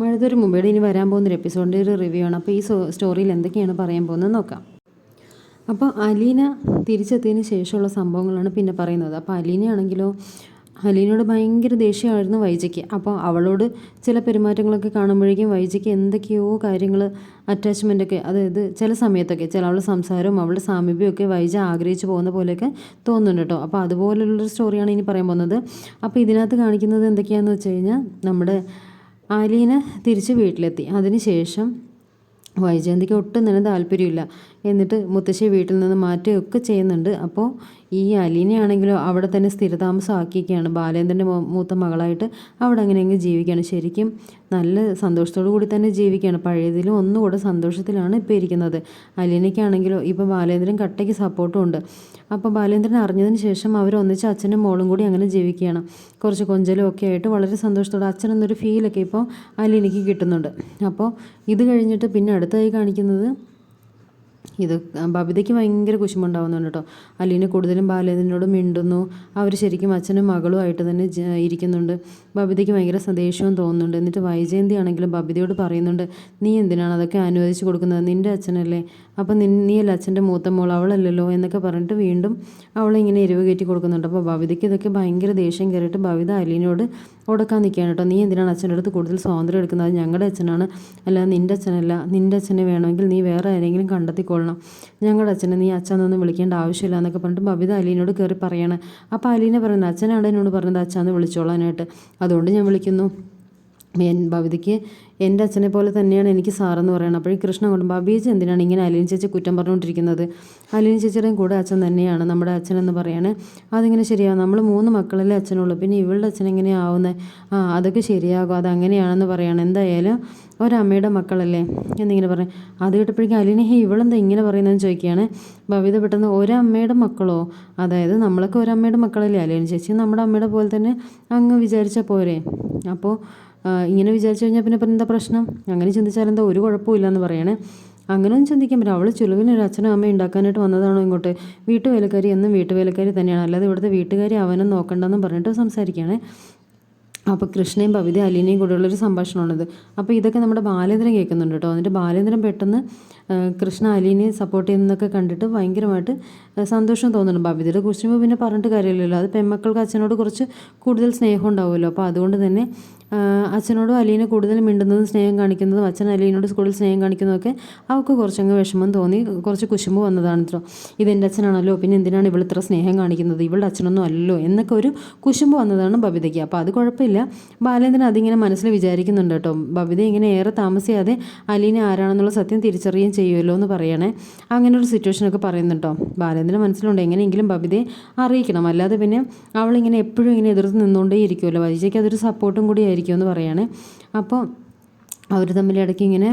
മഴതൊരു മുമ്പേടെ ഇനി വരാൻ പോകുന്നൊരു എപ്പിസോഡിന്റെ ഒരു റിവ്യൂ ആണ്. അപ്പോൾ ഈ സ്റ്റോറിയിൽ എന്തൊക്കെയാണ് പറയാൻ പോകുന്നത് നോക്കാം. അപ്പോൾ അലീന തിരിച്ചെത്തിയതിന് ശേഷമുള്ള സംഭവങ്ങളാണ് പിന്നെ പറയുന്നത്. അപ്പോൾ അലീനയാണെങ്കിലോ അലീനയോട് ഭയങ്കര ദേഷ്യമായിരുന്നു വൈജയ്ക്ക്. അപ്പോൾ അവളോട് ചില പെരുമാറ്റങ്ങളൊക്കെ കാണുമ്പോഴേക്കും വൈജയ്ക്ക് എന്തൊക്കെയോ കാര്യങ്ങൾ അറ്റാച്ച്മെന്റൊക്കെ അതായത് ചില സമയത്തൊക്കെ ചില അവളുടെ സംസാരവും അവളുടെ സാമീപ്യമൊക്കെ വൈജ ആഗ്രഹിച്ചു പോകുന്ന പോലെയൊക്കെ തോന്നുന്നുണ്ട് കേട്ടോ. അപ്പോൾ അതുപോലുള്ളൊരു സ്റ്റോറിയാണ് ഇനി പറയാൻ പോകുന്നത്. അപ്പോൾ ഇതിനകത്ത് കാണിക്കുന്നത് എന്തൊക്കെയാണെന്ന് വെച്ച് കഴിഞ്ഞാൽ നമ്മുടെ അലീന തിരിച്ച് വീട്ടിലെത്തി. അതിനുശേഷം വൈജയന്തിക്ക് ഒട്ടും തന്നെ താല്പര്യമില്ല. എന്നിട്ട് മുത്തശ്ശി വീട്ടിൽ നിന്ന് മാറ്റുകയൊക്കെ ചെയ്യുന്നുണ്ട്. അപ്പോൾ ഈ അലീനയാണെങ്കിലോ അവിടെ തന്നെ സ്ഥിരതാമസം ആക്കിയൊക്കെയാണ് ബാലേന്ദ്രന്റെ മൂത്ത മകളായിട്ട് അവിടെ അങ്ങനെയെങ്കിലും ജീവിക്കുകയാണ്. ശരിക്കും നല്ല സന്തോഷത്തോടു കൂടി തന്നെ ജീവിക്കുകയാണ്. പഴയതിലും ഒന്നുകൂടെ സന്തോഷത്തിലാണ് ഇപ്പോൾ ഇരിക്കുന്നത്. അലീനയ്ക്കാണെങ്കിലോ ഇപ്പോൾ ബാലേന്ദ്രൻ കട്ടയ്ക്ക് സപ്പോർട്ടും ഉണ്ട്. അപ്പോൾ ബാലേന്ദ്രൻ അറിഞ്ഞതിന് ശേഷം അവരൊന്നിച്ച് അച്ഛനും മോളും കൂടി അങ്ങനെ ജീവിക്കുകയാണ്. കുറച്ച് കൊഞ്ചലും ഒക്കെ ആയിട്ട് വളരെ സന്തോഷത്തോടെ അച്ഛൻ എന്നൊരു ഫീലൊക്കെ ഇപ്പോൾ അലീനയ്ക്ക് കിട്ടുന്നുണ്ട്. അപ്പോൾ ഇത് കഴിഞ്ഞിട്ട് പിന്നെ അടുത്തായി കാണിക്കുന്നത് ഇത് ബബിതയ്ക്ക് ഭയങ്കര കുശുമുണ്ടാവുന്നുണ്ട് കേട്ടോ. അലീന കൂടുതലും ബാലേന്ദ്രനോട് മിണ്ടുന്നു. അവർ ശരിക്കും അച്ഛനും മകളുമായിട്ട് തന്നെ ഇരിക്കുന്നുണ്ട്. ബബിതയ്ക്ക് ഭയങ്കര സന്ദേശവും തോന്നുന്നുണ്ട്. എന്നിട്ട് വൈജയന്തി ആണെങ്കിലും ബബിതയോട് പറയുന്നുണ്ട് നീ എന്തിനാണ് അതൊക്കെ അനുവദിച്ച് കൊടുക്കുന്നത്? നിന്റെ അച്ഛനല്ലേ? അപ്പം നി നീയല്ല അച്ഛന്റെ മൂത്ത മോൾ അവളല്ലല്ലോ? എന്നൊക്കെ പറഞ്ഞിട്ട് വീണ്ടും അവളെ ഇങ്ങനെ എരിവ് കയറ്റി കൊടുക്കുന്നുണ്ട്. അപ്പോൾ ബബിതയ്ക്ക് ഇതൊക്കെ ഭയങ്കര ദേഷ്യം കയറിയിട്ട് ബബിത അലീനോട് ഉടക്കാൻ നിൽക്കുകയാണ് കേട്ടോ. നീ എന്തിനാണ് അച്ഛന്റെ അടുത്ത് കൂടുതൽ സ്വാതന്ത്ര്യം എടുക്കുന്നത്? ഞങ്ങളുടെ അച്ഛനാണ്. അല്ല നിന്റെ അച്ഛനല്ല. നിന്റെ അച്ഛനെ വേണമെങ്കിൽ നീ വേറെ ആരെങ്കിലും കണ്ടെത്തിക്കൊള്ളണം. ഞങ്ങളുടെ അച്ഛനെ നീ അച്ഛനൊന്നും വിളിക്കേണ്ട ആവശ്യമില്ല എന്നൊക്കെ പറഞ്ഞിട്ട് ബബിത അലീനോട് കയറി പറയാണ്. അപ്പോൾ അലീന പറയുന്നത് അച്ഛനാണ് എന്നോട് പറഞ്ഞത്. അച്ഛാന്ന് വിളിച്ചോളാനായിട്ട്. അതുകൊണ്ട് ഞാൻ വിളിക്കുന്നു. എൻ ഭവിതയ്ക്ക് എന്റെ അച്ഛനെ പോലെ തന്നെയാണ് എനിക്ക് സാറെന്ന് പറയുന്നത് അപ്പോഴേ കൃഷ്ണ കൊണ്ട് ബബീജ് എന്തിനാണ് ഇങ്ങനെ അലീൻ ചേച്ചി കുറ്റം പറഞ്ഞുകൊണ്ടിരിക്കുന്നത്? അലീൻ ചേച്ചിയുടെയും കൂടെ അച്ഛൻ തന്നെയാണ് നമ്മുടെ അച്ഛനെന്ന് പറയാണ്. അതിങ്ങനെ ശരിയാവും. നമ്മൾ മൂന്ന് മക്കളല്ലേ അച്ഛനുള്ളൂ. പിന്നെ ഇവളുടെ അച്ഛൻ എങ്ങനെയാവുന്നത് ആ അതൊക്കെ ശരിയാകും. അതങ്ങനെയാണെന്ന് പറയണം. എന്തായാലും ഒരമ്മയുടെ മക്കളല്ലേ? എന്നിങ്ങനെ പറയും അത് കേട്ടപ്പോഴേക്കും അലിനെ ഹേ ഇവളെന്താ ഇങ്ങനെ പറയുന്നതെന്ന് ചോദിക്കുകയാണ്. ഭവിത പെട്ടെന്ന് ഒരമ്മയുടെ മക്കളോ? അതായത് നമ്മളൊക്കെ ഒരമ്മയുടെ മക്കളല്ലേ? അലിയൻ ചേച്ചി നമ്മുടെ അമ്മയുടെ പോലെ തന്നെ അങ്ങ് വിചാരിച്ചാൽ പോരെ. അപ്പോൾ ഇങ്ങനെ വിചാരിച്ചു കഴിഞ്ഞാൽ പിന്നെ എന്താ പ്രശ്നം? അങ്ങനെ ചിന്തിച്ചാൽ എന്താ ഒരു കുഴപ്പമില്ല എന്ന് പറയണേ. അങ്ങനെ ഒന്നും ചിന്തിക്കാൻ പറ്റില്ല. അവൾ ചുളുവിന് ഒരു അച്ഛനും അമ്മയും ഉണ്ടാക്കാനായിട്ട് വന്നതാണോ ഇങ്ങോട്ട്? വീട്ടുവേലക്കാരി എന്നും വീട്ടുവേലക്കാരി തന്നെയാണ്. അല്ലാതെ ഇവിടുത്തെ വീട്ടുകാരി അവനും നോക്കണ്ടെന്നും പറഞ്ഞിട്ട് സംസാരിക്കുകയാണ്. അപ്പോൾ കൃഷ്ണയും ഭവിത അലീനയും കൂടെയുള്ളൊരു സംഭാഷണമാണിത്. അപ്പോൾ ഇതൊക്കെ നമ്മുടെ ബാലേന്ദ്രൻ കേൾക്കുന്നുണ്ട് കേട്ടോ. എന്നിട്ട് ബാലേന്ദ്രൻ പെട്ടെന്ന് കൃഷ്ണ അലീനെ സപ്പോർട്ട് ചെയ്യുന്നതൊക്കെ കണ്ടിട്ട് ഭയങ്കരമായിട്ട് സന്തോഷം തോന്നുന്നുണ്ട് ഭവിതയുടെ കുറിച്ച് പിന്നെ പറഞ്ഞിട്ട് കാര്യമില്ലല്ലോ. അത് പെൺമക്കൾക്ക് അച്ഛനോട് കുറച്ച് കൂടുതൽ സ്നേഹം ഉണ്ടാവുമല്ലോ. അപ്പോൾ അതുകൊണ്ട് തന്നെ അച്ഛനോടും അലീനെ കൂടുതൽ മിണ്ടുന്നതും സ്നേഹം കാണിക്കുന്നതും അച്ഛൻ അലീനോട് കൂടുതൽ സ്നേഹം കാണിക്കുന്നതൊക്കെ അവൾക്ക് കുറച്ചങ്ങ് വിഷമം തോന്നി കുറച്ച് കുശുമ്പ് വന്നതാണ് ഇതെന്റെ അച്ഛനാണല്ലോ പിന്നെ എന്തിനാണ് ഇവൾ ഇത്ര സ്നേഹം കാണിക്കുന്നത്? ഇവളുടെ അച്ഛനൊന്നും അല്ലല്ലോ എന്നൊക്കെ ഒരു കുശുമ്പ് വന്നതാണ് ബബിതയ്ക്ക്. അപ്പോൾ അത് കുഴപ്പമില്ല. ബാലേന്ദ്രൻ അതിങ്ങനെ മനസ്സിൽ വിചാരിക്കുന്നുണ്ട് കേട്ടോ ബബിത ഇങ്ങനെ ഏറെ താമസിയാതെ അലീന ആരാണെന്നുള്ള സത്യം തിരിച്ചറിയുകയും ചെയ്യുമല്ലോ എന്ന് പറയണേ. അങ്ങനെ ഒരു സിറ്റുവേഷനൊക്കെ പറയുന്നുണ്ടോ ബാലേന്ദ്രൻ മനസ്സിലുണ്ട് എങ്ങനെയെങ്കിലും ബബിതയെ അറിയിക്കണം. അല്ലാതെ പിന്നെ അവളിങ്ങനെ എപ്പോഴും ഇങ്ങനെ എതിർത്ത് നിന്നുകൊണ്ടേ ഇരിക്കുമല്ലോ വൈജയ്ക്ക് അതൊരു സപ്പോർട്ടും കൂടി ആയിരിക്കും. എന്ന് പറയുകയാണ് അപ്പോൾ അവർ തമ്മിൽ ഇടയ്ക്ക് ഇങ്ങനെ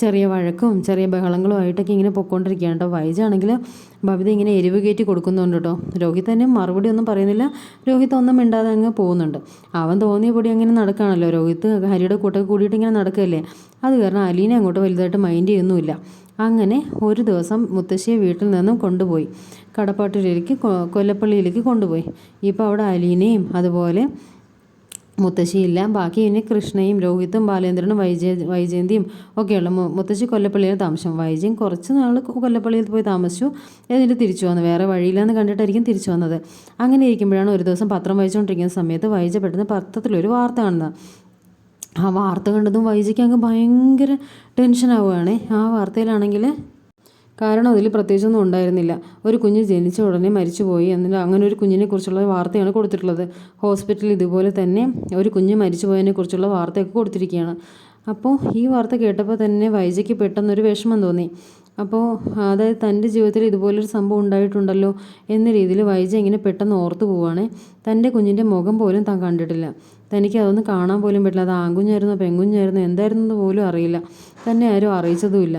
ചെറിയ വഴക്കും ചെറിയ ബഹളങ്ങളും ആയിട്ടൊക്കെ ഇങ്ങനെ പൊയ്ക്കൊണ്ടിരിക്കുകയാണ് കേട്ടോ. വൈജാണെങ്കിൽ ഭവിത ഇങ്ങനെ എരിവ് കയറ്റി കൊടുക്കുന്നുണ്ട് കേട്ടോ. രോഹിത് തന്നെ മറുപടി ഒന്നും പറയുന്നില്ല. രോഹിത് ഒന്നും മിണ്ടാതെ അങ്ങ് പോകുന്നുണ്ട്. അവൻ തോന്നിയ പൊടി അങ്ങനെ നടക്കുകയാണല്ലോ. രോഹിത് ഹരിയുടെ കൂട്ടൊക്കെ കൂടിയിട്ട് ഇങ്ങനെ നടക്കുകയല്ലേ? അത് കാരണം അലീനെ അങ്ങോട്ട് വലുതായിട്ട് മൈൻഡ് ചെയ്യുന്നുമില്ല. അങ്ങനെ ഒരു ദിവസം മുത്തശ്ശിയെ വീട്ടിൽ നിന്നും കൊണ്ടുപോയി. കടപ്പാട്ടൂരിലേക്ക് കൊല്ലപ്പള്ളിയിലേക്ക് കൊണ്ടുപോയി. ഇപ്പോൾ അവിടെ അലീനയും അതുപോലെ മുത്തശ്ശിയില്ല ബാക്കി ഇനി കൃഷ്ണയും രോഹിത്തും ബാലേന്ദ്രനും വൈജയ വൈജയന്തിയും ഒക്കെയുള്ള മുത്തശ്ശി കൊല്ലപ്പള്ളിയിൽ താമസം. വൈജയൻ കുറച്ച് നാൾ കൊല്ലപ്പള്ളിയിൽ പോയി താമസിച്ചു. എന്നിട്ട് തിരിച്ചു വന്നു. വേറെ വഴിയില്ലെന്ന് കണ്ടിട്ടായിരിക്കും തിരിച്ചു വന്നത്. അങ്ങനെ ഇരിക്കുമ്പോഴാണ് ഒരു ദിവസം പത്രം വായിച്ചുകൊണ്ടിരിക്കുന്ന സമയത്ത് വൈജ പെട്ടെന്ന് പത്രത്തിലൊരു വാർത്ത കാണുന്നത്. ആ വാർത്ത കണ്ടതും വൈജയ്ക്ക് അങ്ങ് ഭയങ്കര ടെൻഷൻ ആവുകയാണേ ആ വാർത്തയിലാണെങ്കിൽ കാരണം അതിൽ പ്രത്യേകിച്ചൊന്നും ഉണ്ടായിരുന്നില്ല. ഒരു കുഞ്ഞ് ജനിച്ച ഉടനെ മരിച്ചുപോയി. എന്നിട്ട് അങ്ങനെ ഒരു കുഞ്ഞിനെ കുറിച്ചുള്ള വാർത്തയാണ് കൊടുത്തിട്ടുള്ളത്. ഹോസ്പിറ്റലിൽ ഇതുപോലെ തന്നെ ഒരു കുഞ്ഞ് മരിച്ചുപോയതിനെ കുറിച്ചുള്ള വാർത്തയൊക്കെ കൊടുത്തിരിക്കുകയാണ്. അപ്പോൾ ഈ വാർത്ത കേട്ടപ്പോൾ തന്നെ വൈജയ്ക്ക് പെട്ടെന്നൊരു വിഷമം തോന്നി. അപ്പോൾ അതായത് തന്റെ ജീവിതത്തിൽ ഇതുപോലൊരു സംഭവം ഉണ്ടായിട്ടുണ്ടല്ലോ എന്ന രീതിയിൽ വൈജ ഇങ്ങനെ പെട്ടെന്ന് ഓർത്തു പോവുകയാണ്. തന്റെ കുഞ്ഞിന്റെ മുഖം പോലും താൻ കണ്ടിട്ടില്ല. തനിക്ക് അതൊന്നും കാണാൻ പോലും പറ്റില്ല. അത് ആൺകുഞ്ഞായിരുന്നോ പെൺകുഞ്ഞായിരുന്നോ എന്തായിരുന്നു പോലും അറിയില്ല. തന്നെ ആരും അറിയിച്ചതുമില്ല.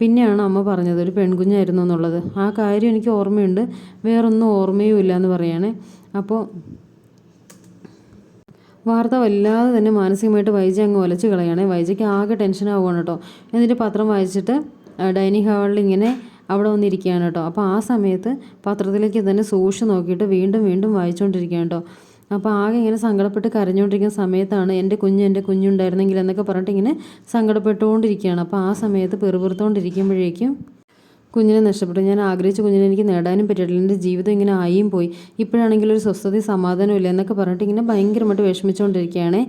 പിന്നെയാണ് അമ്മ പറഞ്ഞത് ഒരു പെൺകുഞ്ഞായിരുന്നു എന്നുള്ളത്. ആ കാര്യം എനിക്ക് ഓർമ്മയുണ്ട്. വേറൊന്നും ഓർമ്മയും ഇല്ല എന്ന് പറയുകയാണേ അപ്പോൾ വാർത്ത വല്ലാതെ തന്നെ മാനസികമായിട്ട് വൈജ അങ്ങ് ഒലച്ച് കളയണേ. വൈജയ്ക്ക് ആകെ ടെൻഷൻ ആവുകയാണ് കേട്ടോ. എന്നിട്ട് പത്രം വായിച്ചിട്ട് ഡൈനിങ് ഹാളിൽ ഇങ്ങനെ അവിടെ വന്നിരിക്കുകയാണ് കേട്ടോ. അപ്പോൾ ആ സമയത്ത് പത്രത്തിലേക്ക് തന്നെ സൂക്ഷിച്ച് നോക്കിയിട്ട് വീണ്ടും വീണ്ടും വായിച്ചുകൊണ്ടിരിക്കുകയാണ് കേട്ടോ. അപ്പോൾ ആകെ ഇങ്ങനെ സങ്കടപ്പെട്ട് കരഞ്ഞുകൊണ്ടിരിക്കുന്ന സമയത്താണ് എന്റെ കുഞ്ഞ് എന്റെ കുഞ്ഞുണ്ടായിരുന്നെങ്കിൽ എന്നൊക്കെ പറഞ്ഞിട്ട് ഇങ്ങനെ സങ്കടപ്പെട്ടുകൊണ്ടിരിക്കുകയാണ്. അപ്പോൾ ആ സമയത്ത് പെറുപിറുത്തോണ്ടിരിക്കുമ്പോഴേക്കും കുഞ്ഞിനെ നഷ്ടപ്പെട്ടു. ഞാൻ ആഗ്രഹിച്ച കുഞ്ഞിനെ എനിക്ക് നേടാനും പറ്റിയിട്ടില്ല. എന്റെ ജീവിതം ഇങ്ങനെ ആയും പോയി. ഇപ്പോഴാണെങ്കിൽ ഒരു സ്വസ്ഥതയും സമാധാനവും ഇല്ല എന്നൊക്കെ പറഞ്ഞിട്ട് ഇങ്ങനെ ഭയങ്കരമായിട്ട് വിഷമിച്ചുകൊണ്ടിരിക്കുകയാണ്.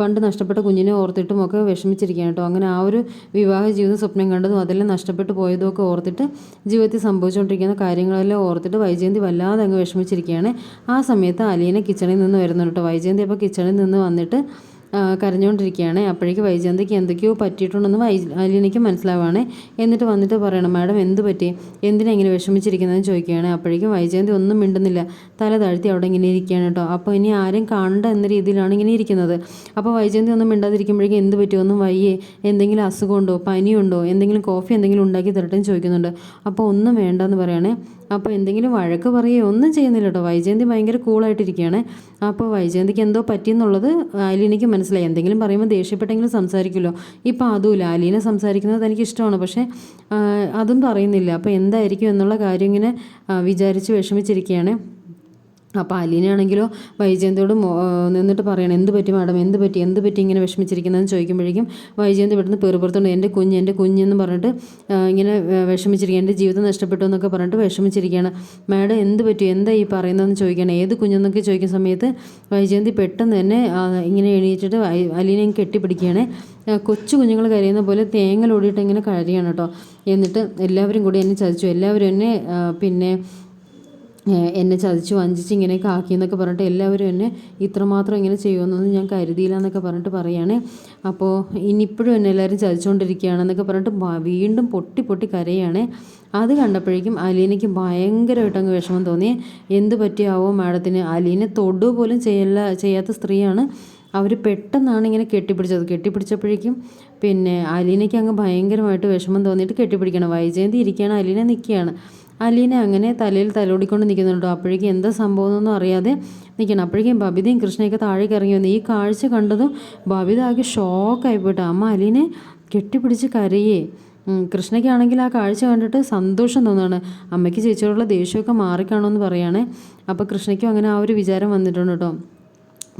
പണ്ട് നഷ്ടപ്പെട്ട കുഞ്ഞിനെ ഓർത്തിട്ടും ഒക്കെ വിഷമിച്ചിരിക്കുകയാണ് കേട്ടോ. അങ്ങനെ ആ ഒരു വിവാഹ ജീവിത സ്വപ്നം കണ്ടതും അതെല്ലാം നഷ്ടപ്പെട്ടു പോയതും ഒക്കെ ഓർത്തിട്ട് ജീവിതത്തിൽ സംഭവിച്ചുകൊണ്ടിരിക്കുന്ന കാര്യങ്ങളെല്ലാം ഓർത്തിട്ട് വൈജയന്തി വല്ലാതെ അങ്ങ് വിഷമിച്ചിരിക്കുകയാണ്. ആ സമയത്ത് അലീന കിച്ചണിൽ നിന്ന് വരുന്നുണ്ട് കേട്ടോ. വൈജയന്തി അപ്പോൾ കിച്ചണിൽ നിന്ന് വന്നിട്ട് കരഞ്ഞുകൊണ്ടിരിക്കുകയാണ്. അപ്പോഴേക്ക് വൈജയന്തിക്ക് എന്തൊക്കെയോ പറ്റിയിട്ടുണ്ടെന്ന് വൈ അലീനയ്ക്ക് മനസ്സിലാവുകയാണ് എന്നിട്ട് വന്നിട്ട് പറയണം മാഡം എന്ത് പറ്റി? എന്തിനാ ഇങ്ങനെ വിഷമിച്ചിരിക്കുന്നതെന്ന് ചോദിക്കുകയാണ്. അപ്പോഴേക്കും വൈജയന്തി ഒന്നും മിണ്ടുന്നില്ല. തല താഴ്ത്തി അവിടെ ഇങ്ങനെ ഇരിക്കുകയാണ് കേട്ടോ. അപ്പോൾ ഇനി ആരും കാണണ്ട എന്ന രീതിയിലാണ് ഇങ്ങനെ ഇരിക്കുന്നത്. അപ്പോൾ വൈജയന്തി ഒന്നും മിണ്ടാതിരിക്കുമ്പോഴേക്കും എന്ത് പറ്റി ഒന്നും വയ്യേ. എന്തെങ്കിലും അസുഖമുണ്ടോ? പനിയുണ്ടോ? എന്തെങ്കിലും കോഫി എന്തെങ്കിലും ഉണ്ടാക്കി തരട്ടെ ചോദിക്കുന്നുണ്ട്. അപ്പോൾ ഒന്നും വേണ്ടെന്ന് പറയണേ. അപ്പോൾ എന്തെങ്കിലും വഴക്ക് പറയുകയോ ഒന്നും ചെയ്യുന്നില്ല കേട്ടോ. വൈജയന്തി ഭയങ്കര കൂളായിട്ടിരിക്കുകയാണ് അപ്പോൾ വൈജയന്തിക്ക് എന്തോ പറ്റിയെന്നുള്ളത് അലീനയ്ക്ക് മനസ്സിലായി. എന്തെങ്കിലും പറയുമ്പോൾ ദേഷ്യപ്പെട്ടെങ്കിലും സംസാരിക്കുമല്ലോ. ഇപ്പോൾ അതുമില്ല. ആലീന സംസാരിക്കുന്നത് എനിക്ക് ഇഷ്ടമാണ്. പക്ഷേ അതും പറയുന്നില്ല. അപ്പോൾ എന്തായിരിക്കും എന്നുള്ള കാര്യം ഇങ്ങനെ വിചാരിച്ച് വിഷമിച്ചിരിക്കുകയാണ്. അപ്പോൾ അലീനയാണെങ്കിലോ വൈജയന്തിയോട് നിന്നിട്ട് പറയണം എന്ത് പറ്റി മാഡം? എന്ത് പറ്റി? എന്ത് പറ്റി ഇങ്ങനെ വിഷമിച്ചിരിക്കുന്നതെന്ന് ചോദിക്കുമ്പോഴേക്കും വൈജയന്തി ഇവിടുന്ന് പേർപ്പുറത്തുണ്ട് എന്റെ കുഞ്ഞ് എന്റെ കുഞ്ഞെന്ന് പറഞ്ഞിട്ട് ഇങ്ങനെ വിഷമിച്ചിരിക്കുക എന്റെ ജീവിതം നഷ്ടപ്പെട്ടു എന്നൊക്കെ പറഞ്ഞിട്ട് വിഷമിച്ചിരിക്കുകയാണ്. മാഡം എന്ത് പറ്റി? എന്താ ഈ പറയുന്നതെന്ന് ചോദിക്കണം ഏത് കുഞ്ഞെന്നൊക്കെ ചോദിക്കുന്ന സമയത്ത് വൈജയന്തി പെട്ടെന്ന് തന്നെ ഇങ്ങനെ എണീറ്റിട്ട് അലീനെ കെട്ടിപ്പിടിക്കുകയാണ്. കൊച്ചു കുഞ്ഞുങ്ങൾ കരയുന്ന പോലെ തേങ്ങലോടിയിട്ട് ഇങ്ങനെ കഴിയാണ് കേട്ടോ. എന്നിട്ട് എല്ലാവരും കൂടി എന്നെ ചതിച്ചു. എല്ലാവരും എന്നെ പിന്നെ എന്നെ ചതിച്ച് വഞ്ചിച്ച് ഇങ്ങനെയൊക്കെ ആക്കി എന്നൊക്കെ പറഞ്ഞിട്ട് എല്ലാവരും എന്നെ ഇത്രമാത്രം ഇങ്ങനെ ചെയ്യുമെന്നൊന്നും ഞാൻ കരുതിയില്ല എന്നൊക്കെ പറഞ്ഞിട്ട് പറയുകയാണ് അപ്പോൾ ഇനിയിപ്പോഴും എന്നെ എല്ലാവരും ചതിച്ചുകൊണ്ടിരിക്കുകയാണെന്നൊക്കെ പറഞ്ഞിട്ട് വീണ്ടും പൊട്ടി പൊട്ടി കരയാണ്. അത് കണ്ടപ്പോഴേക്കും അലീനയ്ക്ക് ഭയങ്കരമായിട്ട് അങ്ങ് വിഷമം തോന്നി. എന്ത് പറ്റിയാവോ മാഡത്തിന്? അലീനെ തൊടു പോലും ചെയ്യല്ല ചെയ്യാത്ത സ്ത്രീയാണ്. അവർ പെട്ടെന്നാണ് ഇങ്ങനെ കെട്ടിപ്പിടിച്ചത്. കെട്ടിപ്പിടിച്ചപ്പോഴേക്കും പിന്നെ അലീനയ്ക്ക് അങ്ങ് ഭയങ്കരമായിട്ട് വിഷമം തോന്നിയിട്ട് കെട്ടിപ്പിടിക്കണം. വൈജയന്തി ഇരിക്കുകയാണ് അലീന നിൽക്കുകയാണ്. അലീന അങ്ങനെ തലയിൽ തലോടിക്കൊണ്ട് നിൽക്കുന്നുണ്ടോ. അപ്പോഴേക്കും എന്താ സംഭവം എന്നൊന്നും അറിയാതെ നിൽക്കണം അപ്പോഴേക്കും ബബിതയും കൃഷ്ണയൊക്കെ താഴേക്ക് ഇറങ്ങി വന്നു ഈ കാഴ്ച കണ്ടതും ബബിത ആകെ ഷോക്കായിപ്പോട്ടെ അമ്മ അലീനെ കെട്ടിപ്പിടിച്ച് കരയേ. കൃഷ്ണയ്ക്കാണെങ്കിൽ ആ കാഴ്ച കണ്ടിട്ട് സന്തോഷം തോന്നുകയാണ്. അമ്മയ്ക്ക് ചേച്ചിയോടുള്ള ദേഷ്യമൊക്കെ മാറിക്കാണോ എന്ന് പറയുകയാണേ അപ്പോൾ കൃഷ്ണയ്ക്കും അങ്ങനെ ആ ഒരു വിചാരം വന്നിട്ടുണ്ട് കേട്ടോ.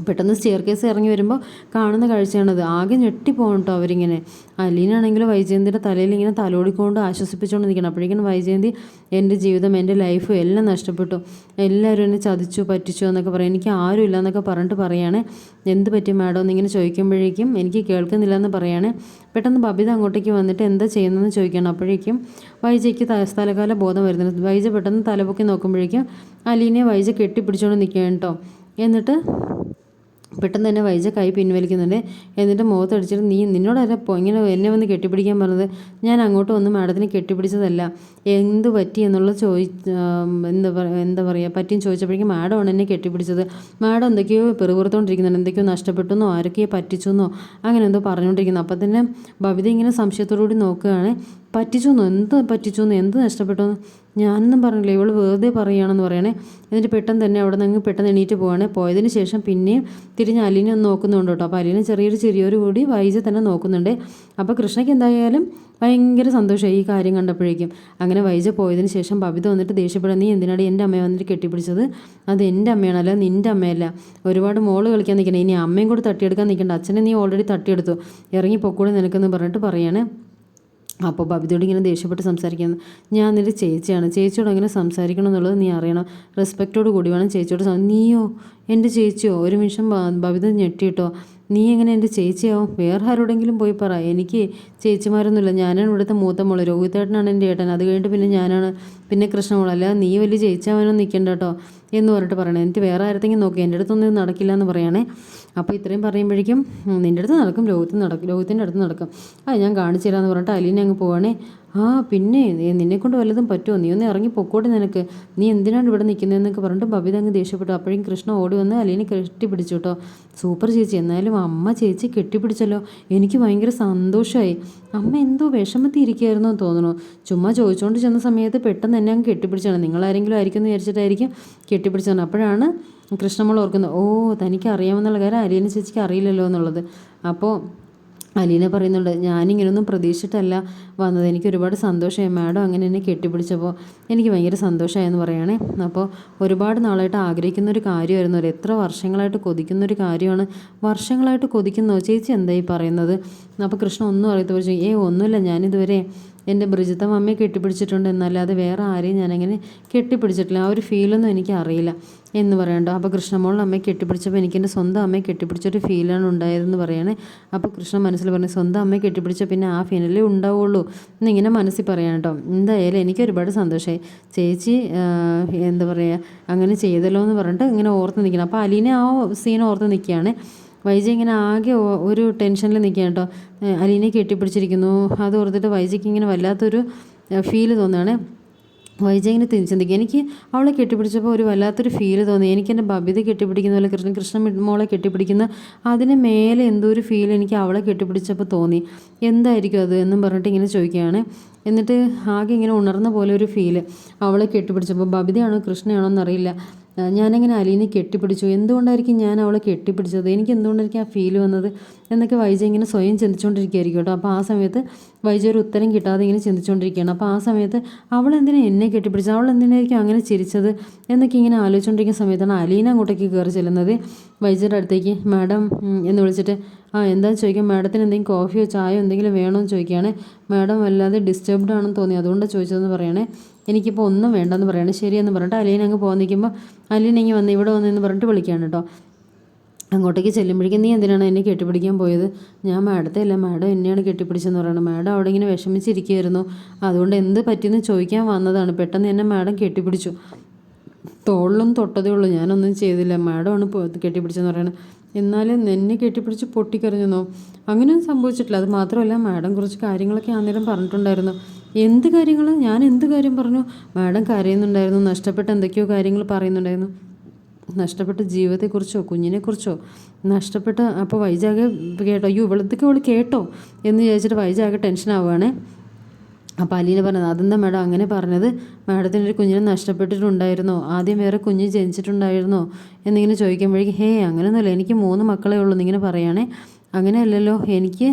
പെട്ടെന്ന് സ്റ്റെയർ കേസ് ഇറങ്ങി വരുമ്പോൾ കാണുന്ന കാഴ്ചയാണത്. ആകെ ഞെട്ടിപ്പോകണം കേട്ടോ അവരിങ്ങനെ. അലീനാണെങ്കിൽ വൈജയന്തിയുടെ തലയിൽ ഇങ്ങനെ തലോടിക്കൊണ്ട് ആശ്വസിപ്പിച്ചുകൊണ്ട് നിൽക്കണം അപ്പോഴേക്കും വൈജയന്തി എന്റെ ജീവിതം എന്റെ ലൈഫ് എല്ലാം നഷ്ടപ്പെട്ടു. എല്ലാവരും എന്നെ ചതിച്ചു പറ്റിച്ചു എന്നൊക്കെ പറയും. എനിക്ക് ആരും ഇല്ല എന്നൊക്കെ പറഞ്ഞിട്ട് പറയുകയാണ് എന്ത് പറ്റി മാഡം? എന്നിങ്ങനെ ചോദിക്കുമ്പോഴേക്കും എനിക്ക് കേൾക്കുന്നില്ല എന്ന് പറയുകയാണ് പെട്ടെന്ന് ബബിത അങ്ങോട്ടേക്ക് വന്നിട്ട് എന്താ ചെയ്യുന്നതെന്ന് ചോദിക്കണം. അപ്പോഴേക്കും വൈജയ്ക്ക് സ്ഥലകാല ബോധം വരുന്നുണ്ട്. വൈജ പെട്ടെന്ന് തലപൊക്കി നോക്കുമ്പോഴേക്കും അലീനെ വൈജ കെട്ടിപ്പിടിച്ചുകൊണ്ട് നിൽക്കുകയാണ് കേട്ടോ എന്നിട്ട് പെട്ടെന്ന് തന്നെ വൈജ കൈ പിൻവലിക്കുന്നുണ്ട്. എന്നിട്ട് മുഖത്തടിച്ചിട്ട് നീ നിന്നോടല്ല ഇങ്ങനെ എന്നെ വന്ന് കെട്ടിപ്പിടിക്കാൻ പറഞ്ഞത്? ഞാൻ അങ്ങോട്ട് വന്ന് മാഡത്തിനെ കെട്ടിപ്പിടിച്ചതല്ല. എന്ത് പറ്റി എന്നുള്ള ചോദി എന്താ പറയുക എന്താ പറയുക പറ്റിയെന്ന് ചോദിച്ചപ്പോഴേക്കും മാഡമാണ് എന്നെ കെട്ടിപ്പിടിച്ചത്. മാഡം എന്തൊക്കെയോ പെറുപുറത്തോണ്ടിരിക്കുന്നുണ്ട്. എന്തൊക്കെയോ നഷ്ടപ്പെട്ടെന്നോ ആരൊക്കെയോ പറ്റിച്ചെന്നോ അങ്ങനെ എന്തോ പറഞ്ഞുകൊണ്ടിരിക്കുന്നു. അപ്പം തന്നെ ഭവിത ഇങ്ങനെ സംശയത്തോടു കൂടി നോക്കുകയാണ്. പറ്റിച്ചോന്നോ? എന്ത് പറ്റിച്ചോന്നോ? എന്ത് നഷ്ടപ്പെട്ടു ഞാനൊന്നും പറഞ്ഞില്ല. ഇവൾ വെറുതെ പറയുകയാണെന്ന് പറയണേ. എന്നിട്ട് പെട്ടെന്ന് തന്നെ അവിടെ നിന്ന് പെട്ടെന്ന് എണീറ്റ് പോവാണ്. പോയതിന് ശേഷം പിന്നെയും തിരിഞ്ഞ് അലീനെ ഒന്ന് നോക്കുന്നുണ്ട് കേട്ടോ. അപ്പോൾ അലീനെ ചെറിയൊരു ചെറിയൊരു കൂടി വൈജ തന്നെ നോക്കുന്നുണ്ട്. അപ്പോൾ കൃഷ്ണയ്ക്ക് എന്തായാലും ഭയങ്കര സന്തോഷമായി ഈ കാര്യം കണ്ടപ്പോഴേക്കും. അങ്ങനെ വൈജ പോയതിന് ശേഷം ബബിത വന്നിട്ട് ദേഷ്യപ്പെടാൻ നീ എന്തിനാണ് എന്റെ അമ്മയെ വന്നിട്ട് കെട്ടിപ്പിടിച്ചത്? അത് എന്റെ അമ്മയാണല്ലോ നിന്റെ അമ്മയല്ല. ഒരുപാട് മോൾ കളിക്കാൻ നിൽക്കണേ. ഇനി അമ്മയും കൂടെ തട്ടിയെടുക്കാൻ നിൽക്കണ്ട. അച്ഛനെ നീ ഓൾറെഡി തട്ടിയെടുത്തു. ഇറങ്ങി പൊക്കൂടെ നിനക്കെന്ന് പറഞ്ഞിട്ട് പറയാണ്. അപ്പോൾ ബബിതയോട് ഇങ്ങനെ ദേഷ്യപ്പെട്ട് സംസാരിക്കുന്നത് ഞാൻ നിന്റെ ചേച്ചിയാണ്. ചേച്ചിയോട് അങ്ങനെ സംസാരിക്കണം എന്നുള്ളത് നീ അറിയണം. റെസ്പെക്റ്റോട് കൂടി വേണം ചേച്ചിയോട് നീയോ? എന്റെ ചേച്ചിയോ? ഒരു നിമിഷം ബബിത ഞെട്ടിയിട്ടോ നീ എങ്ങനെ എന്റെ ചേച്ചിയാവും? വേറെ ആരോടെങ്കിലും പോയി പറ. എനിക്ക് ചേച്ചിമാരൊന്നുമില്ല. ഞാനാണ് ഇവിടുത്തെ മൂത്ത മോൾ. രോഹിതേട്ടനാണ് എന്റെ ഏട്ടൻ. അത് കഴിഞ്ഞിട്ട് പിന്നെ ഞാനാണ് പിന്നെ കൃഷ്ണമോൾ. അല്ല നീ വലിയ ചേച്ചിയാവാനോ നിൽക്കണ്ട കേട്ടോ. എന്ന് പറഞ്ഞിട്ട് പറയണേ. എനിക്ക് വേറെ ആരത്തെങ്കിലും നോക്കി. എന്റെ അടുത്തൊന്നും നടക്കില്ല എന്ന് പറയണേ. അപ്പോൾ ഇത്രയും പറയുമ്പോഴേക്കും നിന്റെ അടുത്ത് നടക്കും. രോഹിത്തിന് നടക്കും. ലോകത്തിന്റെ അടുത്ത് നടക്കും. ആ ഞാൻ കാണിച്ചു തരാമെന്ന് പറഞ്ഞിട്ട് അലീനെ അങ്ങ് പോവാണേ. ആ പിന്നെ നിന്നെ കൊണ്ട് വല്ലതും പറ്റുമോ? നീ ഒന്ന് ഇറങ്ങി പൊക്കോട്ടെ നിനക്ക്. നീ എന്തിനാണ് ഇവിടെ നിൽക്കുന്നതെന്നൊക്കെ പറഞ്ഞിട്ട് ബബിത അങ്ങ് ദേഷ്യപ്പെട്ടു. അപ്പോഴും കൃഷ്ണ ഓടി വന്ന് അലീനെ കെട്ടിപ്പിടിച്ചു കേട്ടോ. സൂപ്പർ ചേച്ചി എന്നാലും അമ്മ ചേച്ചി കെട്ടിപ്പിടിച്ചല്ലോ. എനിക്ക് ഭയങ്കര സന്തോഷമായി അമ്മ എന്തോ വിഷമത്തി എന്ന് തോന്നുന്നു. ചുമ്മാ ചോദിച്ചുകൊണ്ട് ചെന്ന സമയത്ത് പെട്ടെന്ന് എന്നെ അങ്ങ് കെട്ടിപ്പിടിച്ചാണ്. നിങ്ങളാരെങ്കിലും ആയിരിക്കും എന്ന് വിചാരിച്ചിട്ടായിരിക്കും കെട്ടിപ്പിടിച്ചത് അപ്പോഴാണ് കൃഷ്ണമോൾ ഓർക്കുന്നത് ഓ തനിക്ക് അറിയാമെന്നുള്ള കാര്യം അലീന ചേച്ചിക്ക് അറിയില്ലല്ലോ എന്നുള്ളത്. അപ്പോൾ അലീന പറയുന്നുണ്ട് ഞാനിങ്ങനൊന്നും പ്രതീക്ഷിച്ചിട്ടല്ല വന്നത്. എനിക്ക് ഒരുപാട് സന്തോഷമായി. മാഡം അങ്ങനെ എന്നെ കെട്ടിപ്പിടിച്ചപ്പോൾ എനിക്ക് ഭയങ്കര സന്തോഷമായെന്ന് പറയുകയാണേ. അപ്പോൾ ഒരുപാട് നാളായിട്ട് ആഗ്രഹിക്കുന്ന ഒരു കാര്യമായിരുന്നു ഒരു എത്ര വർഷങ്ങളായിട്ട് കൊതിക്കുന്ന ഒരു കാര്യമാണ്. വർഷങ്ങളായിട്ട് കൊതിക്കുന്നോ? ചേച്ചി എന്തായി പറയുന്നത്? അപ്പോൾ കൃഷ്ണ ഒന്നും അറിയത്ത പോലെ ഏ ഒന്നുമില്ല. ഞാനിതുവരെ എന്റെ ബ്രിജിത്ത മമ്മിയെ കെട്ടിപ്പിടിച്ചിട്ടുണ്ട് എന്നല്ലാതെ വേറെ ആരെയും ഞാനങ്ങനെ കെട്ടിപ്പിടിച്ചിട്ടില്ല. ആ ഒരു ഫീലൊന്നും എനിക്ക് അറിയില്ല എന്ന് പറയണ്ടോ? അപ്പോൾ കൃഷ്ണമോളുടെ അമ്മയെ കെട്ടിപ്പിടിച്ചപ്പോൾ എനിക്ക് എന്റെ സ്വന്തം അമ്മയെ കെട്ടിപ്പിടിച്ചൊരു ഫീലാണ് ഉണ്ടായതെന്ന് പറയണേ. അപ്പോൾ കൃഷ്ണ മനസ്സിൽ പറഞ്ഞു സ്വന്തം അമ്മയെ കെട്ടിപ്പിടിച്ച പിന്നെ ആ ഫീലല്ലേ ഉണ്ടാവുള്ളൂ. എന്നിങ്ങനെ മനസ്സിൽ പറയാം കേട്ടോ. എന്തായാലും എനിക്ക് ഒരുപാട് സന്തോഷമായി ചേച്ചി എന്താ പറയുക അങ്ങനെ ചെയ്തല്ലോ എന്ന് പറഞ്ഞിട്ട് ഇങ്ങനെ ഓർത്ത് നിൽക്കണം. അപ്പോൾ അലീനെ ആ സീൻ ഓർത്ത് നിൽക്കുകയാണ്. വൈജ ഇങ്ങനെ ആകെ ഒരു ടെൻഷനിൽ നിൽക്കുക കേട്ടോ. അലീനെ കെട്ടിപ്പിടിച്ചിരിക്കുന്നു. അത് ഓർത്തിട്ട് വൈജിക്ക് ഇങ്ങനെ വല്ലാത്തൊരു ഫീൽ തോന്നുകയാണ്. വൈജ ഇങ്ങനെ ചിന്തിക്കുക. എനിക്ക് അവളെ കെട്ടിപ്പിടിച്ചപ്പോൾ ഒരു വല്ലാത്തൊരു ഫീൽ തോന്നി. എനിക്ക് എന്റെ ബബിത കെട്ടിപ്പിടിക്കുന്ന പോലെ കൃഷ്ണ കൃഷ്ണ മോളെ കെട്ടിപ്പിടിക്കുന്ന അതിന് മേലെ എന്തോ ഒരു ഫീൽ എനിക്ക് അവളെ കെട്ടിപ്പിടിച്ചപ്പോൾ തോന്നി. എന്തായിരിക്കും അത് എന്നും പറഞ്ഞിട്ട് ഇങ്ങനെ ചോദിക്കുകയാണ്. എന്നിട്ട് ആകെ ഇങ്ങനെ ഉണർന്ന പോലെ ഒരു ഫീൽ അവളെ കെട്ടിപ്പിടിച്ചപ്പോൾ ബബിതയാണോ കൃഷ്ണയാണോ എന്നറിയില്ല. ഞാനങ്ങനെ അലീനെ കെട്ടിപ്പിടിച്ചു? എന്തുകൊണ്ടായിരിക്കും ഞാൻ അവളെ കെട്ടിപ്പിടിച്ചത്? എനിക്ക് എന്തുകൊണ്ടായിരിക്കും ആ ഫീൽ വന്നത്? എന്നൊക്കെ വൈജ ഇങ്ങനെ സ്വയം ചിന്തിച്ചുകൊണ്ടിരിക്കുകയായിരിക്കും കേട്ടോ. അപ്പോൾ ആ സമയത്ത് വൈജ ഒരു ഉത്തരം കിട്ടാതെ ഇങ്ങനെ ചിന്തിച്ചുകൊണ്ടിരിക്കുകയാണ്. അപ്പോൾ ആ സമയത്ത് അവൾ എന്തിനാ എന്നെ കെട്ടിപ്പിടിച്ചത്? അവൾ എന്തിനായിരിക്കും അങ്ങനെ ചിരിച്ചത് എന്നൊക്കെ ഇങ്ങനെ ആലോചിച്ചുകൊണ്ടിരിക്കുന്ന സമയത്താണ് അലീന അങ്ങോട്ടേക്ക് കയറി ചെല്ലുന്നത്. വൈജയുടെ അടുത്തേക്ക് മാഡം എന്ന് വിളിച്ചിട്ട് ആ എന്താ ചോദിക്കാം മാഡത്തിന് എന്തെങ്കിലും കോഫിയോ ചായയോ എന്തെങ്കിലും വേണോ എന്ന് ചോദിക്കുകയാണ്. മാഡം വല്ലാതെ ഡിസ്റ്റർബ്ഡ് ആണെന്ന് തോന്നി. അതുകൊണ്ടാണ് ചോദിച്ചതെന്ന് പറയണേ. എനിക്കിപ്പോൾ ഒന്നും വേണ്ടെന്ന് പറയണം. ശരിയെന്ന് പറഞ്ഞിട്ട് അലീന അങ്ങ് പോകാൻ നിൽക്കുമ്പോൾ അലീന ഇങ്ങനെ വന്ന് ഇവിടെ വന്നെന്ന് പറഞ്ഞിട്ട് വിളിക്കുകയാണ് കേട്ടോ. അങ്ങോട്ടേക്ക് ചെല്ലുമ്പോഴേക്കും നീ എന്തിനാണ് എന്നെ കെട്ടിപ്പിടിക്കാൻ പോയത്? ഞാൻ മാഡത്തെ അല്ല മാഡം എന്നെയാണ് കെട്ടിപ്പിടിച്ചെന്ന് പറയുന്നത് മാഡം അവിടെ ഇങ്ങനെ വിഷമിച്ചിരിക്കുകയായിരുന്നു അതുകൊണ്ട് എന്ത് പറ്റിയെന്ന് ചോദിക്കാൻ വന്നതാണ്. പെട്ടെന്ന് എന്നെ മാഡം കെട്ടിപ്പിടിച്ചു. തോളിലും തൊട്ടതേ ഉള്ളൂ. ഞാനൊന്നും ചെയ്തില്ല. മാഡമാണ് കെട്ടിപ്പിടിച്ചെന്ന് പറയുന്നത് എന്നാലും എന്നെ കെട്ടിപ്പിടിച്ച് പൊട്ടിക്കറിഞ്ഞെന്നോ അങ്ങനെയൊന്നും സംഭവിച്ചിട്ടില്ല. അത് മാത്രമല്ല മാഡം കുറച്ച് കാര്യങ്ങളൊക്കെ അന്നേരം പറഞ്ഞിട്ടുണ്ടായിരുന്നു. എന്ത് കാര്യങ്ങൾ? ഞാൻ എന്ത് കാര്യം പറഞ്ഞു? മാഡം കരയുന്നുണ്ടായിരുന്നു നഷ്ടപ്പെട്ട എന്തൊക്കെയോ കാര്യങ്ങൾ പറയുന്നുണ്ടായിരുന്നു. നഷ്ടപ്പെട്ട ജീവിതത്തെക്കുറിച്ചോ കുഞ്ഞിനെക്കുറിച്ചോ നഷ്ടപ്പെട്ട അപ്പോൾ വൈജാഗ് കേട്ടോ അയ്യോ ഇവളത്തേക്ക് അവൾ കേട്ടോ എന്ന് ചോദിച്ചിട്ട് വൈജാഗ് ടെൻഷൻ ആവുകയാണേ അപ്പോൾ അലീന പറഞ്ഞത് അതെന്താ മാഡം അങ്ങനെ പറഞ്ഞത്? മാഡത്തിന്റെ ഒരു കുഞ്ഞിനെ നഷ്ടപ്പെട്ടിട്ടുണ്ടായിരുന്നോ? ആദ്യം വേറെ കുഞ്ഞ് ജനിച്ചിട്ടുണ്ടായിരുന്നോ? എന്നിങ്ങനെ ചോദിക്കുമ്പോഴേക്കും ഹേ അങ്ങനെയൊന്നുമില്ല എനിക്ക് മൂന്ന് മക്കളേ ഉള്ളൂ എന്നിങ്ങനെ പറയുകയാണേ അങ്ങനെയല്ലല്ലോ. എനിക്ക്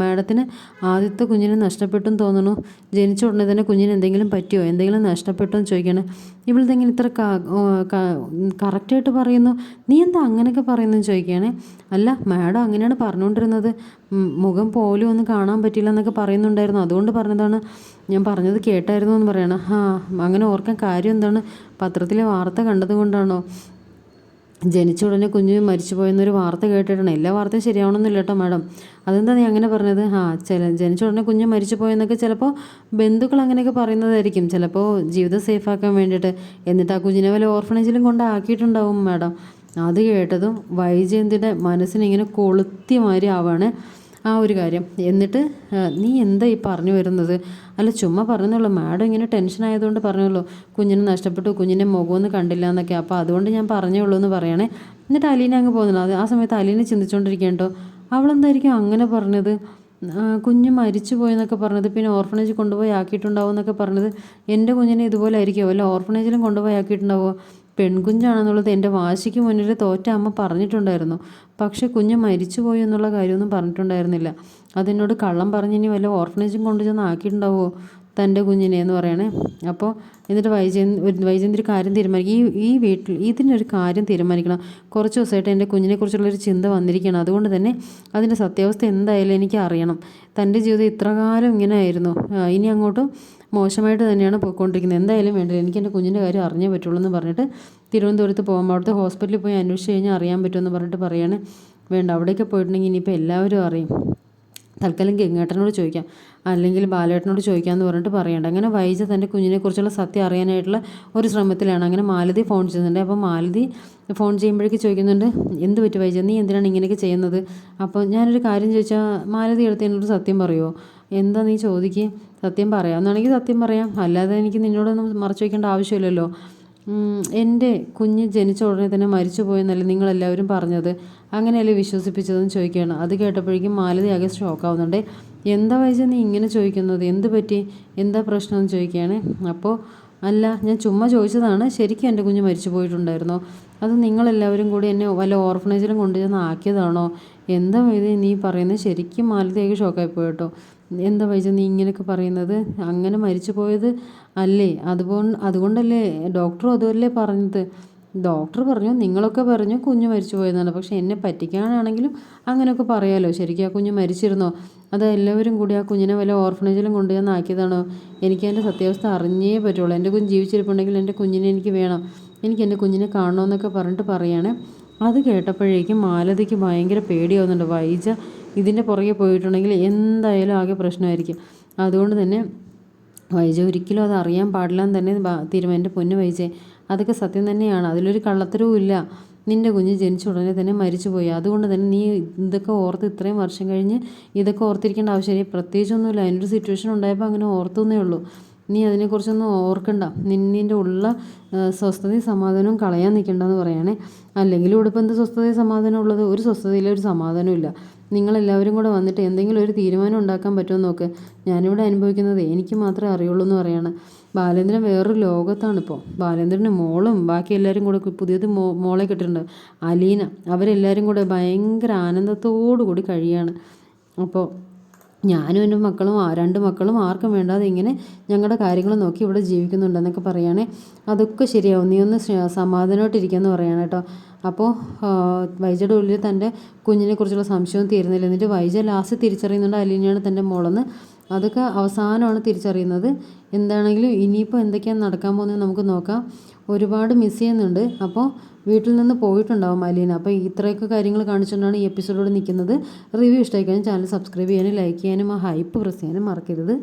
മാഡത്തിന് ആദ്യത്തെ കുഞ്ഞിനെ നഷ്ടപ്പെട്ടെന്ന് തോന്നുന്നു. ജനിച്ച ഉടനെ തന്നെ കുഞ്ഞിന് എന്തെങ്കിലും പറ്റിയോ? എന്തെങ്കിലും നഷ്ടപ്പെട്ടോ എന്ന് ചോദിക്കുകയാണ് ഇവളിതെങ്ങനെ ഇത്ര കറക്റ്റായിട്ട് പറയുന്നു? നീ എന്താ അങ്ങനെയൊക്കെ പറയുന്നതെന്ന് ചോദിക്കുകയാണ് അല്ല മാഡം അങ്ങനെയാണ് പറഞ്ഞുകൊണ്ടിരുന്നത്. മുഖം പോലും ഒന്നും കാണാൻ പറ്റില്ല എന്നൊക്കെ പറയുന്നുണ്ടായിരുന്നു. അതുകൊണ്ട് പറഞ്ഞതാണ്. ഞാൻ പറഞ്ഞത് കേട്ടായിരുന്നു എന്ന് പറയണം. ആ അങ്ങനെ ഓർക്കാൻ കാര്യം എന്താണ്? പത്രത്തിലെ വാർത്ത കണ്ടത് കൊണ്ടാണോ ജനിച്ച ഉടനെ കുഞ്ഞ് മരിച്ചു പോയെന്നൊരു വാർത്ത കേട്ടിട്ടുണ്ട്. എല്ലാ വാർത്തയും ശരിയാവണമെന്നില്ല കേട്ടോ മാഡം. അതെന്താ നീ അങ്ങനെ പറഞ്ഞത്? ആ ചില ജനിച്ച ഉടനെ കുഞ്ഞ് മരിച്ചു പോയെന്നൊക്കെ ചിലപ്പോൾ ബന്ധുക്കൾ അങ്ങനെയൊക്കെ പറയുന്നതായിരിക്കും. ചിലപ്പോൾ ജീവിതം സേഫാക്കാൻ വേണ്ടിയിട്ട്. എന്നിട്ട് ആ കുഞ്ഞിനെ വല്ല ഓർഫണേജിലും കൊണ്ടാക്കിയിട്ടുണ്ടാവും മാഡം. അത് കേട്ടതും വൈജയന്തിയുടെ മനസ്സിനിങ്ങനെ കൊളുത്തി മാതിരി ആവാണ്. ആ ഒരു കാര്യം. എന്നിട്ട് നീ എന്താ ഈ പറഞ്ഞു വരുന്നത്? അല്ല ചുമ്മാ പറഞ്ഞുള്ളൂ മാഡം ഇങ്ങനെ ടെൻഷൻ ആയതുകൊണ്ട് പറഞ്ഞുള്ളൂ കുഞ്ഞിനെ നഷ്ടപ്പെട്ടു കുഞ്ഞിന്റെ മുഖമൊന്നും കണ്ടില്ല എന്നൊക്കെ. അപ്പോൾ അതുകൊണ്ട് ഞാൻ പറഞ്ഞുള്ളൂ എന്ന് പറയണേ. എന്നിട്ട് അലീന അങ്ങ് പോകുന്നില്ല അത് ആ സമയത്ത് അലീന അവൾ അവളെന്തായിരിക്കും അങ്ങനെ പറഞ്ഞത്? കുഞ്ഞ് മരിച്ചു പോയെന്നൊക്കെ പറഞ്ഞത്. പിന്നെ ഓർഫണേജ് കൊണ്ടുപോയി ആക്കിയിട്ടുണ്ടാവും എന്നൊക്കെ പറഞ്ഞത്. എന്റെ കുഞ്ഞിനെ ഇതുപോലെ ആയിരിക്കുമോ അല്ല ഓർഫണേജിലും കൊണ്ടുപോയി ആക്കിയിട്ടുണ്ടാവുമോ? പെൺകുഞ്ഞാണെന്നുള്ളത് എന്റെ വാശിക്ക് മുന്നിൽ തോറ്റ അമ്മ പറഞ്ഞിട്ടുണ്ടായിരുന്നു. പക്ഷേ കുഞ്ഞ് മരിച്ചുപോയി എന്നുള്ള കാര്യമൊന്നും പറഞ്ഞിട്ടുണ്ടായിരുന്നില്ല. അതെന്നോട് കള്ളം പറഞ്ഞ് ഇനി വല്ല ഓർഫനേജും കൊണ്ടുചെന്ന് ആക്കിയിട്ടുണ്ടാവുമോ തന്റെ കുഞ്ഞിനെ എന്ന് പറയണേ. അപ്പോൾ എന്നിട്ട് വൈജയന്ത് വൈജയന്തി ഒരു കാര്യം തീരുമാനിക്കും. ഈ ഈ വീട്ടിൽ ഇതിനൊരു കാര്യം തീരുമാനിക്കണം. കുറച്ച് ദിവസമായിട്ട് എന്റെ കുഞ്ഞിനെക്കുറിച്ചുള്ളൊരു ചിന്ത വന്നിരിക്കുകയാണ്. അതുകൊണ്ട് തന്നെ അതിന്റെ സത്യാവസ്ഥ എന്തായാലും എനിക്ക് അറിയണം. തന്റെ ജീവിതം ഇത്രകാലം ഇങ്ങനെ ആയിരുന്നു. ഇനി അങ്ങോട്ടും മോശമായിട്ട് തന്നെയാണ് പോയിക്കൊണ്ടിരിക്കുന്നത്. എന്തായാലും വേണ്ടത് എനിക്ക് എന്റെ കുഞ്ഞിന്റെ കാര്യം അറിഞ്ഞേ പറ്റുള്ളൂ എന്ന് പറഞ്ഞിട്ട് തിരുവനന്തപുരത്ത് പോകുമ്പോൾ അവിടുത്തെ ഹോസ്പിറ്റലിൽ പോയി അന്വേഷിച്ച് കഴിഞ്ഞാൽ അറിയാൻ പറ്റുമെന്ന് പറഞ്ഞിട്ട് പറയാണ്. വേണ്ട അവിടേക്ക് പോയിട്ടുണ്ടെങ്കിൽ ഇനിയിപ്പോൾ എല്ലാവരും അറിയും. തൽക്കാലം ഗംഗേട്ടനോട് ചോദിക്കാം. അല്ലെങ്കിൽ ബാലേട്ടനോട് ചോദിക്കാമെന്ന് പറഞ്ഞിട്ട് പറയണ്ട. അങ്ങനെ വൈജ തന്റെ കുഞ്ഞിനെക്കുറിച്ചുള്ള സത്യം അറിയാനായിട്ടുള്ള ഒരു ശ്രമത്തിലാണ്. അങ്ങനെ മാലതി ഫോൺ ചെയ്യുന്നുണ്ട്. അപ്പോൾ മാലതി ഫോൺ ചെയ്യുമ്പോഴേക്ക് ചോദിക്കുന്നുണ്ട് എന്ത് പറ്റി വൈജ? നീ എന്തിനാണ് ഇങ്ങനെയൊക്കെ ചെയ്യുന്നത്? അപ്പോൾ ഞാനൊരു കാര്യം ചോദിച്ചാൽ മാലതി എടുത്ത് എന്നോട് സത്യം പറയുമോ എന്താ നീ ചോദിക്ക്? സത്യം പറയാമെന്നാണെങ്കിൽ സത്യം പറയാം. അല്ലാതെ എനിക്ക് നിന്നോടൊന്നും മറച്ചു വയ്ക്കേണ്ട ആവശ്യമില്ലല്ലോ. എന്റെ കുഞ്ഞ് ജനിച്ച ഉടനെ തന്നെ മരിച്ചു പോയെന്നല്ലേ നിങ്ങളെല്ലാവരും പറഞ്ഞത്. അങ്ങനെയല്ലേ വിശ്വസിപ്പിച്ചതെന്ന് ചോദിക്കുകയാണ്. അത് കേട്ടപ്പോഴേക്കും മാലതി ആകെ ഷോക്കാവുന്നുണ്ട്. എന്താ വയസ്സ നീ ഇങ്ങനെ ചോദിക്കുന്നത്? എന്ത് പറ്റി? എന്താ പ്രശ്നം എന്ന് ചോദിക്കുകയാണ്. അപ്പോൾ അല്ല ഞാൻ ചുമ്മാ ചോദിച്ചതാണ്. ശരിക്കും എന്റെ കുഞ്ഞ് മരിച്ചു പോയിട്ടുണ്ടായിരുന്നോ അത് നിങ്ങളെല്ലാവരും കൂടി എന്നെ വല്ല ഓർഫനേജിലും കൊണ്ടുചെന്ന് ആക്കിയതാണോ? എന്താ വൈദ്യ നീ പറയുന്നത് ശരിക്കും മാലതേക്ക് ഷോക്കായി പോയി കേട്ടോ. എന്താ വൈജ നീ ഇങ്ങനെയൊക്കെ പറയുന്നത്? അങ്ങനെ മരിച്ചു പോയത് അല്ലേ? അതുകൊണ്ട് അതുകൊണ്ടല്ലേ ഡോക്ടറും അതുമല്ലേ പറഞ്ഞത്? ഡോക്ടർ പറഞ്ഞു നിങ്ങളൊക്കെ പറഞ്ഞു കുഞ്ഞ് മരിച്ചു പോയെന്നാണ്. പക്ഷേ എന്നെ പറ്റിക്കാനാണെങ്കിലും അങ്ങനെയൊക്കെ പറയാമല്ലോ ശരിക്കും ആ കുഞ്ഞ് മരിച്ചിരുന്നോ? അത് എല്ലാവരും കൂടി ആ കുഞ്ഞിനെ വല്ല ഓർഫനേജിലും കൊണ്ടുവന്ന് ആക്കിയതാണോ? എനിക്ക് എന്റെ സത്യാവസ്ഥ അറിഞ്ഞേ പറ്റുള്ളൂ. എന്റെ കുഞ്ഞ് ജീവിച്ചിരിപ്പുണ്ടെങ്കിൽ എന്റെ കുഞ്ഞിനെ എനിക്ക് വേണം. എനിക്ക് എന്റെ കുഞ്ഞിനെ കാണണമെന്നൊക്കെ പറഞ്ഞിട്ട് പറയുകയാണ് അത് കേട്ടപ്പോഴേക്കും മാലതിക്ക് ഭയങ്കര പേടിയാവുന്നുണ്ട്. വൈജ ഇതിന്റെ പുറകെ പോയിട്ടുണ്ടെങ്കിൽ എന്തായാലും ആകെ പ്രശ്നമായിരിക്കും. അതുകൊണ്ട് തന്നെ വൈജ ഒരിക്കലും അത് അറിയാൻ പാടില്ല തന്നെ തീരുമാനം എന്റെ പൊന്ന് വൈജയെ അതൊക്കെ സത്യം തന്നെയാണ്. അതിലൊരു കള്ളത്തരവും ഇല്ല. നിന്റെ കുഞ്ഞ് ജനിച്ച ഉടനെ തന്നെ മരിച്ചുപോയി. അതുകൊണ്ട് തന്നെ നീ ഇതൊക്കെ ഓർത്ത് ഇത്രയും വർഷം കഴിഞ്ഞ് ഇതൊക്കെ ഓർത്തിരിക്കേണ്ട ആവശ്യമില്ല. പ്രത്യേകിച്ചൊന്നുമില്ല. അതിനൊരു സിറ്റുവേഷൻ ഉണ്ടായപ്പോൾ അങ്ങനെ ഓർത്തുന്നേ ഉള്ളൂ. നീ അതിനെക്കുറിച്ചൊന്നും ഓർക്കണ്ട. നിന്നിന്റെ ഉള്ള സ്വസ്ഥതയും സമാധാനവും കളയാൻ നിൽക്കണ്ടെന്ന് പറയുകയാണേ അല്ലെങ്കിൽ ഇവിടെ ഇപ്പം എന്ത് സ്വസ്ഥതയും സമാധാനം ഉള്ളത്? ഒരു സ്വസ്ഥതയിലും ഒരു സമാധാനവും ഇല്ല. നിങ്ങളെല്ലാവരും കൂടെ വന്നിട്ട് എന്തെങ്കിലും ഒരു തീരുമാനം ഉണ്ടാക്കാൻ പറ്റുമോ നോക്ക്. ഞാനിവിടെ അനുഭവിക്കുന്നത് എനിക്ക് മാത്രമേ അറിയുള്ളൂ എന്ന് പറയാണ്. ബാലേന്ദ്രൻ വേറൊരു ലോകത്താണിപ്പോൾ ബാലേന്ദ്രന് മോളും ബാക്കി എല്ലാവരും കൂടെ പുതിയത് മോ മോളെ കിട്ടിയിട്ടുണ്ട് അലീന. അവരെല്ലാവരും കൂടെ ഭയങ്കര ആനന്ദത്തോടു കൂടി കഴിയാണ്. അപ്പോൾ ഞാനും എന്റെ മക്കളും രണ്ട് മക്കളും ആർക്കും വേണ്ടാതെ ഇങ്ങനെ ഞങ്ങളുടെ കാര്യങ്ങൾ നോക്കി ഇവിടെ ജീവിക്കുന്നുണ്ടെന്നൊക്കെ പറയുകയാണെ അതൊക്കെ ശരിയാവും. നീ ഒന്ന് സമാധാനമായിട്ടിരിക്കാമെന്ന് പറയാണ് കേട്ടോ. അപ്പോൾ വൈജയുടെ ഉള്ളിൽ തന്റെ കുഞ്ഞിനെക്കുറിച്ചുള്ള സംശയവും തീരുന്നില്ല. എന്നിട്ട് വൈജ ലാസ്റ്റ് തിരിച്ചറിയുന്നുണ്ട് അലീനയാണ് തന്റെ മോളെന്ന്. അതൊക്കെ അവസാനമാണ് തിരിച്ചറിയുന്നത്. എന്താണെങ്കിലും ഇനിയിപ്പോൾ എന്തൊക്കെയാണ് നടക്കാൻ പോകുന്നത് നമുക്ക് നോക്കാം. ഒരുപാട് മിസ് ചെയ്യുന്നുണ്ട്. അപ്പോൾ വീട്ടിൽ നിന്ന് പോയിട്ടുണ്ടാവും അലീന. അപ്പോൾ ഇത്രയൊക്കെ കാര്യങ്ങൾ കാണിച്ചുകൊണ്ടാണ് ഈ എപ്പിസോഡോട് നിൽക്കുന്നത്. റിവ്യൂ ഇഷ്ടമായി ചാനൽ സബ്സ്ക്രൈബ് ചെയ്യാനും ലൈക്ക് ചെയ്യാനും ആ ഹൈപ്പ് പ്രസ് ചെയ്യാനും മറക്കരുത്.